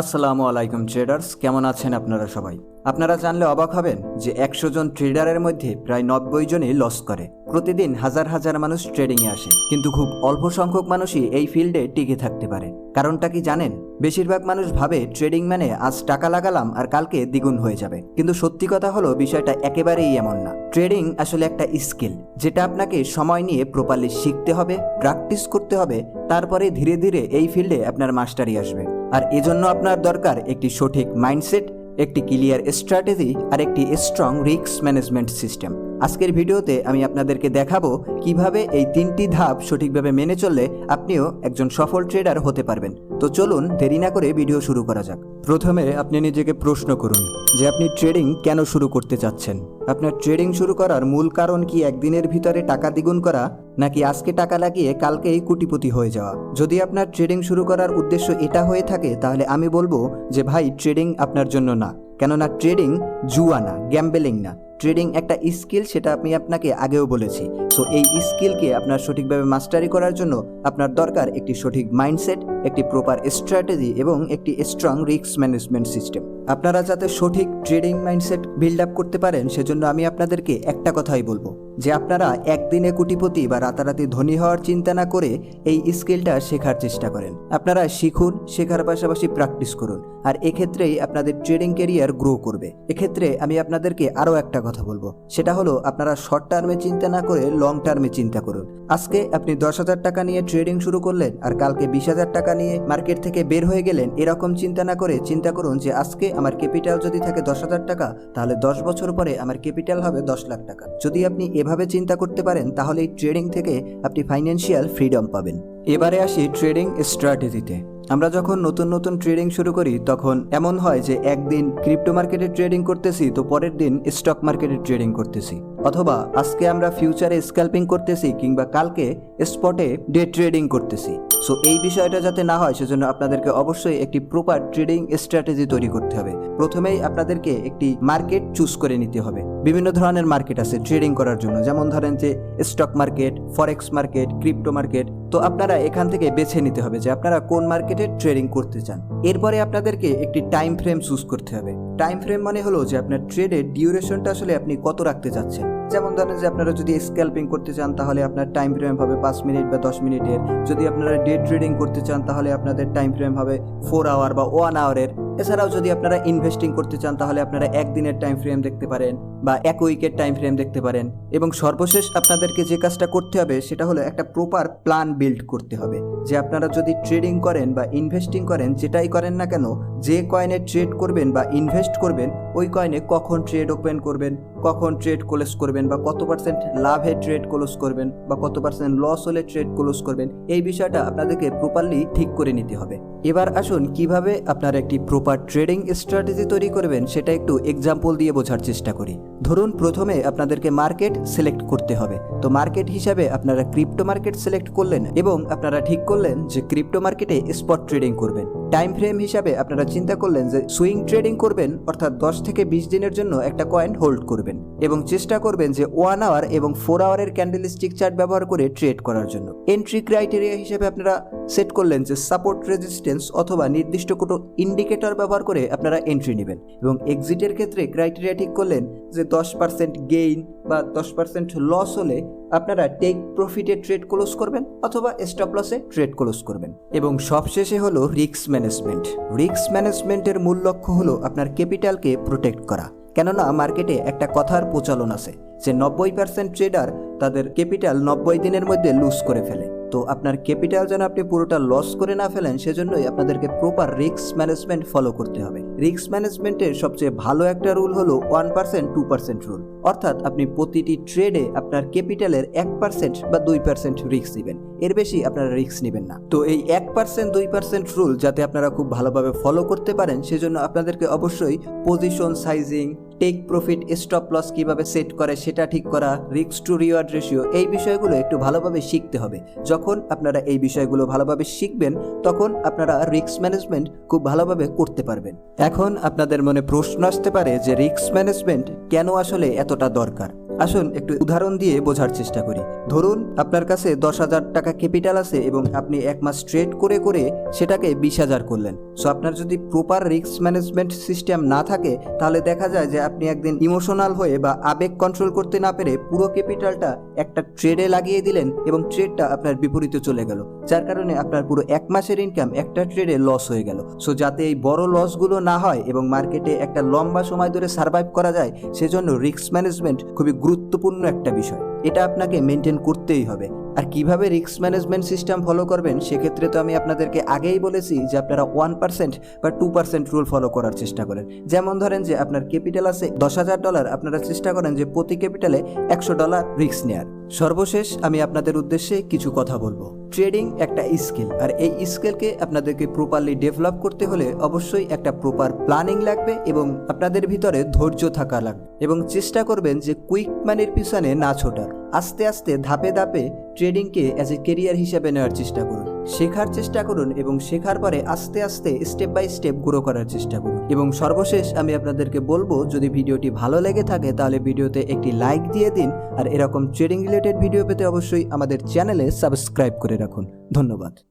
আসসালামু আলাইকুম ট্রেডার্স কেমন আছেন আপনারা সবাই? আপনারা জানলে অবাক হবেন যে একশো জন ট্রেডারের মধ্যে প্রায় নব্বই জনই লস করে। প্রতিদিন হাজার হাজার মানুষ ট্রেডিংয়ে আসে। কিন্তু খুব অল্প সংখ্যক মানুষই এই ফিল্ডে টিকে থাকতে পারে। কারণটা কি জানেন? বেশিরভাগ মানুষ ভাবে ট্রেডিং মানে আজ টাকা লাগালাম আর কালকে দ্বিগুণ হয়ে যাবে। কিন্তু সত্যি কথা হলো, বিষয়টা একেবারেই এমন না। ট্রেডিং আসলে একটা স্কিল যেটা আপনাকে সময় নিয়ে প্রপারলি শিখতে হবে প্র্যাকটিস করতে হবে, তারপরে ধীরে ধীরে এই ফিল্ডে আপনার মাস্টারি আসবে। আর এজন্য আপনার দরকার একটি সঠিক মাইন্ডসেট একটি ক্লিয়ার স্ট্র্যাটেজি আর একটি স্ট্রং রিস্ক ম্যানেজমেন্ট সিস্টেম আজকের ভিডিওতে আমি আপনাদেরকে দেখাবো কীভাবে এই তিনটি ধাপ সঠিকভাবে মেনে চললে আপনিও একজন সফল ট্রেডার হতে পারবেন। তো চলুন দেরি না করে ভিডিও শুরু করা যাক। প্রথমে আপনি নিজেকে প্রশ্ন করুন যে আপনি ট্রেডিং কেন শুরু করতে চাচ্ছেন? আপনার ট্রেডিং শুরু করার মূল কারণ কি একদিনের ভিতরে টাকা দ্বিগুণ করা, নাকি আজকে টাকা লাগিয়ে কালকেই কোটিপতি হয়ে যাওয়া? যদি আপনার ট্রেডিং শুরু করার উদ্দেশ্য এটা হয়ে থাকে, তাহলে আমি বলব যে ভাই ট্রেডিং আপনার জন্য না। কেননা ট্রেডিং জুয়া না গ্যাম্বেলিং না। ট্রেডিং একটা স্কিল সেটা আমি আপনাকে আগেও বলেছি। সো এই স্কিলকে আপনার সঠিকভাবে মাস্টারি করার জন্য আপনার দরকার একটি সঠিক মাইন্ডসেট একটি প্রপার স্ট্র্যাটেজি এবং একটি স্ট্রং রিস্ক ম্যানেজমেন্ট সিস্টেম আপনারা যাতে সঠিক ট্রেডিং মাইন্ডসেট বিল্ড আপ করতে পারেন, সেজন্য আমি আপনাদেরকে একটা কথাই বলব, যে আপনারা একদিনে কোটিপতি বা রাতারাতি ধনী হওয়ার চিন্তা না করে এই স্কিলটা শেখার চেষ্টা করেন। আপনারা শিখুন, শেখার পাশাপাশি প্র্যাকটিস করুন, আর এক্ষেত্রেই আপনাদের ট্রেডিং ক্যারিয়ার গ্রো করবে। এক্ষেত্রে আমি আপনাদেরকে আরও একটা কথা বলব, সেটা হলো আপনারা শর্ট টার্মে চিন্তা না করে লং টার্মে চিন্তা করুন। আজকে আপনি দশ হাজার টাকা নিয়ে ট্রেডিং শুরু করলেন, আর কালকে বিশ হাজার টাকা নিয়ে মার্কেট থেকে বের হয়ে গেলেন, এরকম চিন্তা না করে চিন্তা করুন যে আজকে আমার ক্যাপিটাল যদি থাকে দশ হাজার টাকা, তাহলে দশ বছর পরে আমার ক্যাপিটাল হবে দশ লাখ টাকা। যদি আপনি এভাবে চিন্তা করতে পারেন, তাহলে এই ট্রেডিং থেকে আপনি ফাইন্যান্সিয়াল ফ্রিডম পাবেন। এবারে আসি ট্রেডিং স্ট্র্যাটেজিতে। আমরা যখন নতুন নতুন ট্রেডিং শুরু করি, তখন এমন হয় যে একদিন ক্রিপ্টো মার্কেটে ট্রেডিং করতেছি, তো পরের দিন স্টক মার্কেটে ট্রেডিং করতেছি। অথবা আজকে আমরা ফিউচারে স্ক্যাল্পিং করতেছি কিংবা কালকে স্পটে ডে ট্রেডিং করতেছি। সো এই বিষয়টা যাতে না হয়, সেজন্য আপনাদেরকে অবশ্যই একটি প্রপার ট্রেডিং স্ট্র্যাটেজি তৈরি করতে হবে। প্রথমেই আপনাদেরকে একটি মার্কেট চুজ করে নিতে হবে। বিভিন্ন ধরনের মার্কেট আছে ট্রেডিং করার জন্য। যেমন ধরেন যে stock market forex market crypto market তো আপনারা এখান থেকে বেছে নিতে হবে যে, আপনারা কোন মার্কেটে ট্রেডিং করতে চান। এরপরে আপনাদেরকে একটি টাইম ফ্রেম চুজ করতে হবে। টাইম ফ্রেম মানে হলো যে, আপনার ট্রেডের ডিউরেশনটা আসলে আপনি কত রাখতে চাচ্ছেন। যেমন ধরেন যে আপনারা যদি স্ক্যাল্পিং করতে চান, তাহলে আপনার টাইম ফ্রেম হবে পাঁচ মিনিট বা দশ মিনিটের যদি আপনারা ডে ট্রেডিং করতে চান, তাহলে আপনাদের টাইম ফ্রেম হবে ফোর আওয়ার বা ওয়ান আওয়ারের এছাড়াও যদি আপনারা ইনভেস্টিং করতে চান, তাহলে আপনারা একদিনের টাইম ফ্রেম দেখতে পারেন বা এক উইকের টাইম ফ্রেম দেখতে পারেন। এবং সর্বশেষ আপনাদেরকে যে কাজটা করতে হবে, সেটা হলো একটা প্রপার প্ল্যান বিল্ড করতে হবে। যে আপনারা যদি ট্রেডিং করেন বা ইনভেস্টিং করেন, যেটাই করেন না কেন, যে কয়েনে ট্রেড করবেন বা ইনভেস্ট করবেন, ওই কয়েনে কখন ট্রেড ওপেন করবেন কখন ট্রেড ক্লোজ করবেন বা কত পার্সেন্ট লাভে ট্রেড ক্লোজ করবেন বা কত পার্সেন্ট লস হলে ট্রেড ক্লোজ করবেন, এই বিষয়টা আপনাদেরকে প্রপারলি ঠিক করে নিতে হবে। এবার আসুন কীভাবে আপনার একটি প্রপার ট্রেডিং স্ট্র্যাটেজি তৈরি করবেন সেটা একটু এক্সাম্পল দিয়ে বোঝার চেষ্টা করি। ধরুন প্রথমে আপনাদেরকে মার্কেট সিলেক্ট করতে হবে। তো মার্কেট হিসাবে আপনারা ক্রিপ্টো মার্কেট সিলেক্ট করলেন এবং আপনারা ঠিক করলেন যে ক্রিপ্টো মার্কেটে স্পট ট্রেডিং করবেন। টাইম ফ্রেম হিসাবে আপনারা চিন্তা করলেন যে সুইং ট্রেডিং করবেন, অর্থাৎ দশ থেকে বিশ দিনের জন্য একটা কয়েন হোল্ড করবেন এবং চেষ্টা করবেন যে ওয়ান আওয়ার এবং ফোর আওয়ারের ক্যান্ডেল স্টিক চার্ট ব্যবহার করে ট্রেড করার জন্য। এন্ট্রি ক্রাইটেরিয়া হিসাবে আপনারা সেট করলেন যে সাপোর্ট রেজিস্ট্যান্স অথবা নির্দিষ্ট কোনো ইন্ডিকেটর ব্যবহার করে আপনারা এন্ট্রি নেবেন এবং এক্সিটের ক্ষেত্রে ক্রাইটেরিয়া ঠিক করলেন যে দশ পার্সেন্ট গেইন বা দশ পার্সেন্ট লস হলে আপনারা টেক প্রফিটে ট্রেড ক্লোজ করবেন অথবা স্টপ লসে ট্রেড ক্লোজ করবেন। এবং সবশেষে হলো রিস্ক ম্যানেজমেন্ট রিস্ক ম্যানেজমেন্টের মূল লক্ষ্য হলো আপনার ক্যাপিটালকে প্রোটেক্ট করা। কেননা মার্কেটে একটা কথার প্রচলন আছে যে নব্বই পার্সেন্ট ট্রেডার তাদের ক্যাপিটাল নব্বই দিনের মধ্যে লুজ করে ফেলে। তো আপনার ক্যাপিটাল যেন আপনি পুরোটা লস করে না ফেলেন, সেজন্যই আপনাদেরকে প্রপার রিস্ক ম্যানেজমেন্ট ফলো করতে হবে। রিস্ক ম্যানেজমেন্টের সবচেয়ে ভালো একটা রুল হলো one percent two percent rule অর্থাৎ আপনি প্রতিটি ট্রেডে আপনার ক্যাপিটালের এক পার্সেন্ট বা দুই পার্সেন্ট রিস্ক নেবেন। এর বেশি আপনারা রিস্ক নেবেন না। তো এই এক পার্সেন্ট দুই পার্সেন্ট রুল যাতে আপনারা খুব ভালোভাবে ফলো করতে পারেন, সেজন্য আপনাদেরকে অবশ্যই position sizing take profit stop loss কীভাবে সেট করে সেটা ঠিক করা রিস্ক টু রিওয়ার্ড রেশিও এই বিষয়গুলো একটু ভালোভাবে শিখতে হবে। যখন আপনারা এই বিষয়গুলো ভালোভাবে শিখবেন, তখন আপনারা রিস্ক ম্যানেজমেন্ট খুব ভালোভাবে করতে পারবেন। এখন আপনাদের মনে প্রশ্ন আসতে পারে যে রিস্ক ম্যানেজমেন্ট কেন আসলে এতটা দরকার? আসুন, একটু উদাহরণ দিয়ে বোঝার চেষ্টা করি। ধরুন, আপনার কাছে দশ হাজার টাকা ক্যাপিটাল আছে এবং আপনি এক মাস ট্রেড করে করে সেটাকে বিশ হাজার করলেন। সো, আপনার যদি প্রপার রিস্ক ম্যানেজমেন্ট সিস্টেম না থাকে, তাহলে দেখা যায় যে আপনি একদিন ইমোশনাল হয়ে বা আবেগ কন্ট্রোল করতে না পেরে পুরো ক্যাপিটালটা একটা ট্রেডে লাগিয়ে দিলেন এবং ট্রেডটা আপনার বিপরীতে চলে গেল। যার কারণে আপনার পুরো এক মাসের ইনকাম একটা ট্রেডে লস হয়ে গেল। সো, যাতে এই বড় লসগুলো না হয় এবং মার্কেটে একটা লম্বা সময় ধরে সার্ভাইভ করা যায়, সেজন্য রিস্ক ম্যানেজমেন্ট খুবই গুরুত্বপূর্ণ একটা বিষয়। এটা আপনাকে মেনটেন করতেই হবে। আর কীভাবে রিস্ক ম্যানেজমেন্ট সিস্টেম ফলো করবেন, সেক্ষেত্রে তো আমি আপনাদেরকে আগেই বলেছি যে আপনারা ওয়ান পার্সেন্ট বা টু পার্সেন্ট রুল ফলো করার চেষ্টা করেন। যেমন ধরেন যে আপনার ক্যাপিটাল আছে দশ হাজার ডলার আপনারা চেষ্টা করেন যে প্রতি ক্যাপিটালে একশো ডলার রিস্ক নেয়ার। সর্বশেষ আমি আপনাদের উদ্দেশ্যে কিছু কথা বলব। ট্রেডিং একটা স্কিল। আর এই স্কিলকে আপনাদেরকে প্রপারলি ডেভেলপ করতে হলে অবশ্যই একটা প্রপার প্ল্যানিং লাগবে এবং আপনাদের ভিতরে ধৈর্য থাকা লাগবে এবং চেষ্টা করবেন যে কুইক মানির পিছনে না ছোটার। আস্তে আস্তে, ধাপে ধাপে ট্রেডিংকে অ্যাজ এ কেরিয়ার হিসাবে নেওয়ার চেষ্টা করুন। শেখার চেষ্টা করুন এবং শেখার পরে আস্তে আস্তে স্টেপ বাই স্টেপ গ্রো করার চেষ্টা করুন। এবং সর্বশেষ আমি আপনাদেরকে বলব, যদি ভিডিওটি ভালো লেগে থাকে, তাহলে ভিডিওতে একটি লাইক দিয়ে দিন আর এরকম ট্রেডিং রিলেটেড ভিডিও পেতে অবশ্যই আমাদের চ্যানেলে সাবস্ক্রাইব করে রাখুন। ধন্যবাদ।